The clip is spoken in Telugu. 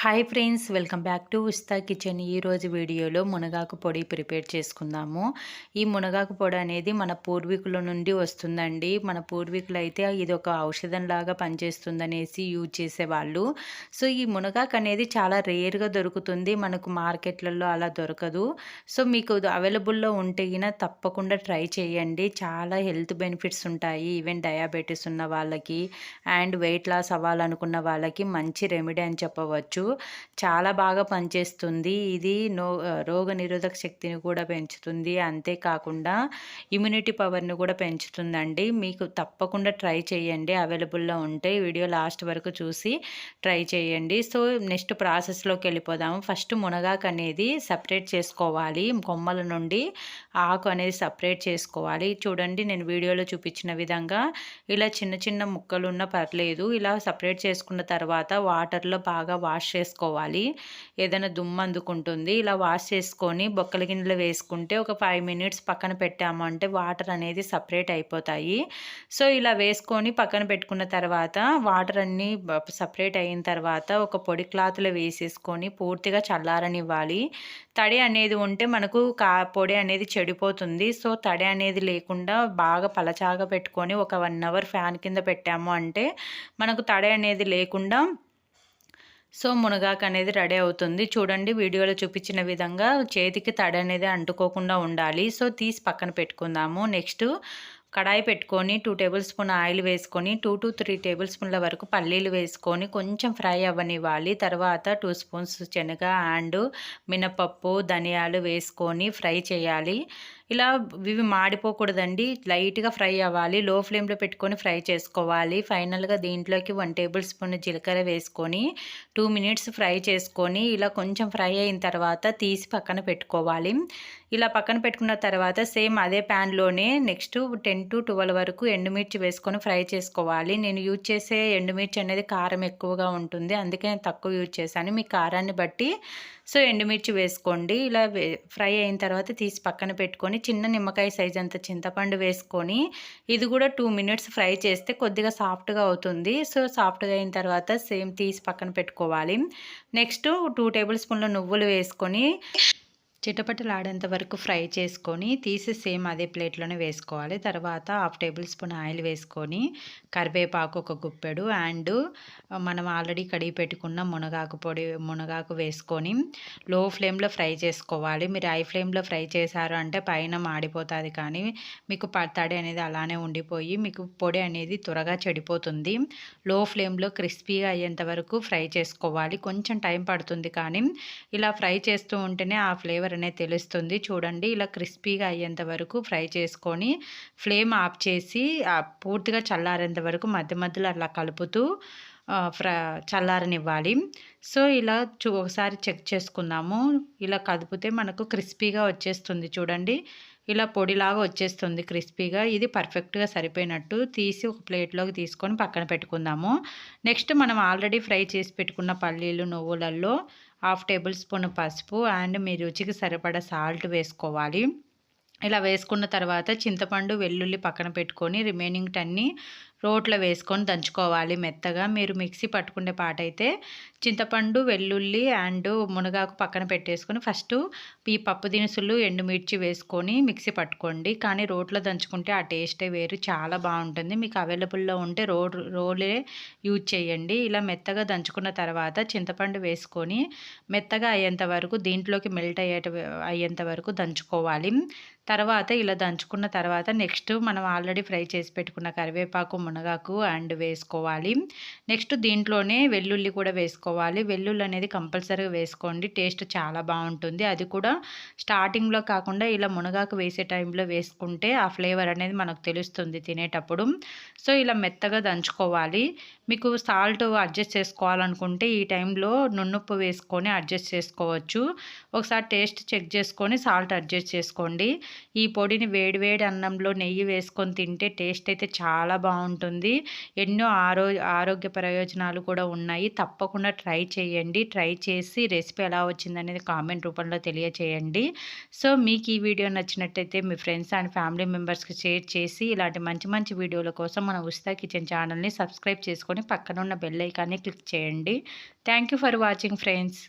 Hi friends welcome back to ఉస్తా kitchen ఈరోజు వీడియోలో మునగాకు పొడి ప్రిపేర్ చేసుకుందాము. ఈ మునగాకు పొడి అనేది మన పూర్వీకుల నుండి వస్తుందండి. మన పూర్వీకులు అయితే ఇది ఒక ఔషధంలాగా పనిచేస్తుందనేసి యూజ్ చేసేవాళ్ళు. సో ఈ మునగాకు అనేది చాలా రేర్గా దొరుకుతుంది. మనకు మార్కెట్లలో అలా దొరకదు. సో మీకు అవైలబుల్లో ఉంటే తప్పకుండా ట్రై చేయండి. చాలా హెల్త్ బెనిఫిట్స్ ఉంటాయి. ఈవెన్ డయాబెటీస్ ఉన్న వాళ్ళకి అండ్ వెయిట్ లాస్ అవ్వాలనుకున్న వాళ్ళకి మంచి రెమెడీ అని చెప్పవచ్చు. చాలా బాగా పనిచేస్తుంది. ఇది నో రోగ నిరోధక శక్తిని కూడా పెంచుతుంది. అంతేకాకుండా ఇమ్యూనిటీ పవర్ని కూడా పెంచుతుందండి. మీకు తప్పకుండా ట్రై చేయండి. అవైలబుల్లో ఉంటే వీడియో లాస్ట్ వరకు చూసి ట్రై చేయండి. సో నెక్స్ట్ ప్రాసెస్లోకి వెళ్ళిపోదాము ఫస్ట్ మునగాకు అనేది సపరేట్ చేసుకోవాలి. కొమ్మల నుండి ఆకు అనేది సపరేట్ చేసుకోవాలి. చూడండి నేను వీడియోలో చూపించిన విధంగా ఇలా చిన్న చిన్న ముక్కలు ఉన్న పర్లేదు. ఇలా సపరేట్ చేసుకున్న తర్వాత వాటర్లో బాగా వాష్ చేసుకోవాలి. ఏదైనా దుమ్ము అందుకుంటుంది. ఇలా వాష్ చేసుకొని బొక్కల గిన్నెలో వేసుకుంటే ఒక ఫైవ్ మినిట్స్ పక్కన పెట్టాము అంటే వాటర్ అనేది సపరేట్ అయిపోతాయి. సో ఇలా వేసుకొని పక్కన పెట్టుకున్న తర్వాత వాటర్ అన్నీ సపరేట్ అయిన తర్వాత ఒక పొడి క్లాత్లో వేసేసుకొని పూర్తిగా చల్లారనివ్వాలి. తడి అనేది ఉంటే మనకు కా పొడి అనేది చెడిపోతుంది. సో తడి అనేది లేకుండా బాగా పలచాగా పెట్టుకొని ఒక వన్ అవర్ ఫ్యాన్ కింద పెట్టాము అంటే మనకు తడి అనేది లేకుండా సో మునగాకు అనేది రెడీ అవుతుంది. చూడండి వీడియోలో చూపించిన విధంగా చేతికి తడి అనేది అంటుకోకుండా ఉండాలి. సో తీసి పక్కన పెట్టుకుందాము. నెక్స్ట్ కడాయి పెట్టుకొని టూ టేబుల్ స్పూన్ ఆయిల్ వేసుకొని టూ టు త్రీ టేబుల్ స్పూన్ల వరకు పల్లీలు వేసుకొని కొంచెం ఫ్రై అవ్వనివ్వాలి. తర్వాత టూ స్పూన్స్ శనగ అండ్ మినపప్పు ధనియాలు వేసుకొని ఫ్రై చేయాలి. ఇలా ఇవి మాడిపోకూడదండి. లైట్గా ఫ్రై అవ్వాలి. లో ఫ్లేమ్లో పెట్టుకొని ఫ్రై చేసుకోవాలి. ఫైనల్గా దీంట్లోకి వన్ టేబుల్ స్పూన్ జీలకర్ర వేసుకొని టూ మినిట్స్ ఫ్రై చేసుకొని ఇలా కొంచెం ఫ్రై అయిన తర్వాత తీసి పక్కన పెట్టుకోవాలి. ఇలా పక్కన పెట్టుకున్న తర్వాత సేమ్ అదే ప్యాన్లోనే నెక్స్ట్ టెన్ టు ట్వెల్వ్ వరకు ఎండుమిర్చి వేసుకొని ఫ్రై చేసుకోవాలి. నేను యూజ్ చేసే ఎండుమిర్చి అనేది కారం ఎక్కువగా ఉంటుంది. అందుకే నేను తక్కువ యూజ్ చేశాను. మీ కారాన్ని బట్టి సో ఎండుమిర్చి వేసుకోండి. ఇలా ఫ్రై అయిన తర్వాత తీసి పక్కన పెట్టుకొని చిన్న నిమ్మకాయ సైజ్ అంత చింతపండు వేసుకొని ఇది కూడా టూ మినిట్స్ ఫ్రై చేస్తే కొద్దిగా సాఫ్ట్గా అవుతుంది. సో సాఫ్ట్గా అయిన తర్వాత సేమ్ తీసి పక్కన పెట్టుకోవాలి. నెక్స్ట్ టూ టేబుల్ స్పూన్ల నువ్వులు వేసుకొని చిటపటలాడేంత వరకు ఫ్రై చేసుకొని తీసి సేమ్ అదే ప్లేట్లోనే వేసుకోవాలి. తర్వాత హాఫ్ టేబుల్ స్పూన్ ఆయిల్ వేసుకొని కరివేపాకు ఒక గుప్పెడు అండ్ మనం ఆల్రెడీ కడిగి పెట్టుకున్న మునగాకు పొడి మునగాకు వేసుకొని లో ఫ్లేమ్లో ఫ్రై చేసుకోవాలి. మీరు హై ఫ్లేమ్లో ఫ్రై చేశారు అంటే పైన మాడిపోతుంది కానీ మీకు తడి అనేది అలానే ఉండిపోయి మీకు పొడి అనేది త్వరగా చెడిపోతుంది. లో ఫ్లేమ్లో క్రిస్పీగా అయ్యేంత వరకు ఫ్రై చేసుకోవాలి. కొంచెం టైం పడుతుంది కానీ ఇలా ఫ్రై చేస్తూ ఉంటేనే ఆ ఫ్లేవర్ ఫ్లేవర్ తెలుస్తుంది. చూడండి ఇలా క్రిస్పీగా అయ్యేంత వరకు ఫ్రై చేసుకొని ఫ్లేమ్ ఆఫ్ చేసి పూర్తిగా చల్లారేంత వరకు మధ్య మధ్యలో అలా కలుపుతూ ఫ్ర చల్లారనివ్వాలి. సో ఇలా చూ ఒకసారి చెక్ చేసుకుందాము. ఇలా కదిపితే మనకు క్రిస్పీగా వచ్చేస్తుంది చూడండి. ఇలా పొడిలాగా వచ్చేస్తుంది క్రిస్పీగా. ఇది పర్ఫెక్ట్గా సరిపోయినట్టు తీసి ఒక ప్లేట్లోకి తీసుకొని పక్కన పెట్టుకుందాము. నెక్స్ట్ మనం ఆల్రెడీ ఫ్రై చేసి పెట్టుకున్న పల్లీలు నువ్వులలో హాఫ్ టేబుల్ స్పూన్ పసుపు అండ్ మీ రుచికి సరిపడా సాల్ట్ వేసుకోవాలి. ఇలా వేసుకున్న తర్వాత చింతపండు వెల్లుల్లి పక్కన పెట్టుకొని రిమైనింగ్ టన్ని రోట్లో వేసుకొని దంచుకోవాలి మెత్తగా. మీరు మిక్సీ పట్టుకునే పాట అయితే చింతపండు వెల్లుల్లి అండ్ మునగాకు పక్కన పెట్టేసుకొని ఫస్ట్ ఈ పప్పు దినుసులు ఎండుమిర్చి వేసుకొని మిక్సీ పట్టుకోండి. కానీ రోట్లో దంచుకుంటే ఆ టేస్టే వేరు చాలా బాగుంటుంది. మీకు అవైలబుల్లో ఉంటే రో రోలే యూజ్ చేయండి. ఇలా మెత్తగా దంచుకున్న తర్వాత చింతపండు వేసుకొని మెత్తగా అయ్యేంత వరకు దీంట్లోకి మెల్ట్ అయ్యేట అయ్యేంత వరకు దంచుకోవాలి. తర్వాత ఇలా దంచుకున్న తర్వాత నెక్స్ట్ మనం ఆల్రెడీ ఫ్రై చేసి పెట్టుకున్న కరివేపాకు మునగాకు అండ్ వేసుకోవాలి. నెక్స్ట్ దీంట్లోనే వెల్లుల్లి కూడా వేసుకోవాలి. వెల్లుల్లి అనేది కంపల్సరీగా వేసుకోండి. టేస్ట్ చాలా బాగుంటుంది. అది కూడా స్టార్టింగ్లో కాకుండా ఇలా మునగాకు వేసే టైంలో వేసుకుంటే ఆ ఫ్లేవర్ అనేది మనకు తెలుస్తుంది తినేటప్పుడు. సో ఇలా మెత్తగా దంచుకోవాలి. మీకు సాల్ట్ అడ్జస్ట్ చేసుకోవాలనుకుంటే ఈ టైంలో నున్నుప్పు వేసుకొని అడ్జస్ట్ చేసుకోవచ్చు. ఒకసారి టేస్ట్ చెక్ చేసుకొని సాల్ట్ అడ్జస్ట్ చేసుకోండి. ఈ పొడిని వేడివేడి అన్నంలో నెయ్యి వేసుకొని తింటే టేస్ట్ అయితే చాలా బాగుంటుంది. ఉంటుంది. ఎన్నో ఆరో ఆరోగ్య ప్రయోజనాలు కూడా ఉన్నాయి. తప్పకుండా ట్రై చేయండి. ట్రై చేసి రెసిపీ ఎలా వచ్చిందనేది కామెంట్ రూపంలో తెలియచేయండి. సో మీకు ఈ వీడియో నచ్చినట్టయితే మీ ఫ్రెండ్స్ అండ్ ఫ్యామిలీ మెంబర్స్కి షేర్ చేసి ఇలాంటి మంచి మంచి వీడియోల కోసం మన ఉస్తా కిచెన్ ఛానల్ని సబ్స్క్రైబ్ చేసుకొని పక్కన ఉన్న బెల్ ఐకాన్ని క్లిక్ చేయండి. Thank for watching friends.